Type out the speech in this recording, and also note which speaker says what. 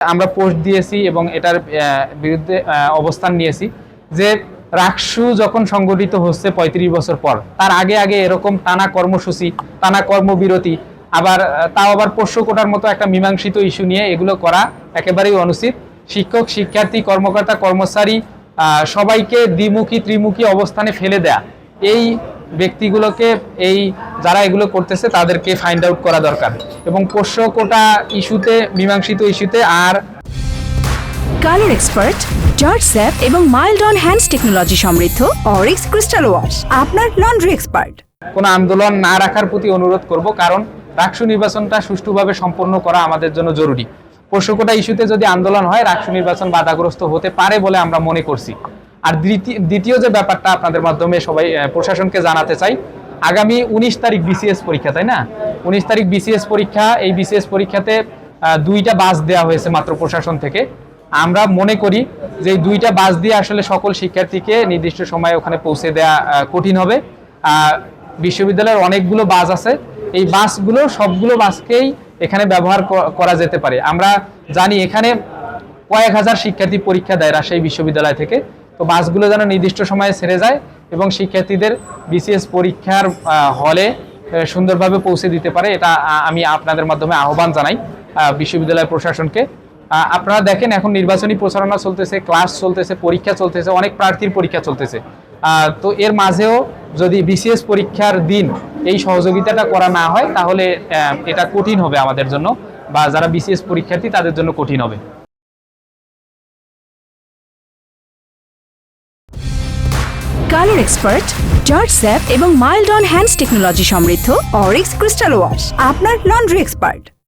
Speaker 1: আমরা পোস্ট দিয়েছি এবং এটার বিরুদ্ধে অবস্থান নিয়েছি যে রাকসু যখন সংগঠিত হচ্ছে পঁয়ত্রিশ বছর পর, তার আগে আগে এরকম টানা কর্মসূচি, টানা কর্মবিরতি, আবার তাও আবার পোষ্য কোটার মতো একটা মীমাংসিত ইস্যু নিয়ে এগুলো করা একেবারেই অনুচিত। শিক্ষক, শিক্ষার্থী, কর্মকর্তা, কর্মচারী সবাইকে দ্বিমুখী, ত্রিমুখী অবস্থানে ফেলে দেয়া, এই ব্যক্তিগুলোকে এই যারা এগুলো করতেছে তাদেরকে ফাইন্ড আউট করা দরকার। এবং পোষ্য কোটা ইস্যুতে মীমাংসিত ইস্যুতে আর
Speaker 2: কালার এক্সপার্ট জর্জ স্যাপ এবং মাইল্ড অন হ্যান্ডস টেকনোলজি সমৃদ্ধ অরিক্স ক্রিস্টাল ওয়াশ আপনার লন্ড্রি এক্সপার্ট।
Speaker 1: কোনো আন্দোলন না রাখার প্রতি অনুরোধ করব কারণ রাকসু নির্বাচনটা সুষ্ঠুভাবে সম্পন্ন করা আমাদের জন্য জরুরি। পোষ্য কোটা ইস্যুতে যদি আন্দোলন হয় রাকসু নির্বাচন বাধাগ্রস্ত হতে পারে বলে আমরা মনে করছি। আর দ্বিতীয় দ্বিতীয় যে ব্যাপারটা আপনাদের মাধ্যমে সবাই প্রশাসনকে জানাতে চাই, আগামী উনিশ তারিখ বিসিএস পরীক্ষা, তাই না? উনিশ তারিখ বিসিএস পরীক্ষা, এই বিসিএস পরীক্ষাতে দুইটা বাস দেওয়া হয়েছে মাত্র প্রশাসন থেকে। আমরা মনে করি যে দুইটা বাস দিয়ে আসলে সকল শিক্ষার্থীকে নির্দিষ্ট সময়ে ওখানে পৌঁছে দেওয়া কঠিন হবে। বিশ্ববিদ্যালয়ের অনেকগুলো বাস আছে। এই বাসগুলো, সবগুলো বাসকেই এখানে ব্যবহার করা যেতে পারে। আমরা জানি এখানে কয়েক হাজার শিক্ষার্থী পরীক্ষা দেয় রাজশাহী বিশ্ববিদ্যালয় থেকে। তো বাসগুলো যেন নির্দিষ্ট সময়ে ছেড়ে যায় এবং শিক্ষার্থীদের বিসিএস পরীক্ষার হলে সুন্দরভাবে পৌঁছে দিতে পারে, এটা আমি আপনাদের মাধ্যমে আহ্বান জানাই বিশ্ববিদ্যালয় প্রশাসনকে। আপনারা দেখেন এখন নির্বাচনী প্রচারণা চলতেছে, ক্লাস চলতেছে, পরীক্ষা চলতেছে, অনেক প্রার্থীর পরীক্ষা চলতেছে। তো এর মাঝেও যদি বিসিএস পরীক্ষার দিন এই সহযোগিতাটা করা না হয়, তাহলে এটা কঠিন হবে আমাদের জন্য, বা যারা বিসিএস পরীক্ষার্থী তাদের জন্য কঠিন হবে।
Speaker 2: কালার এক্সপার্ট জর্জ স্যাপ এবং মাইল্ড অন হ্যান্ডস টেকনোলজি সমৃদ্ধ অরিক্স ক্রিস্টাল ওয়াশ আপনার লন্ড্রি এক্সপার্ট।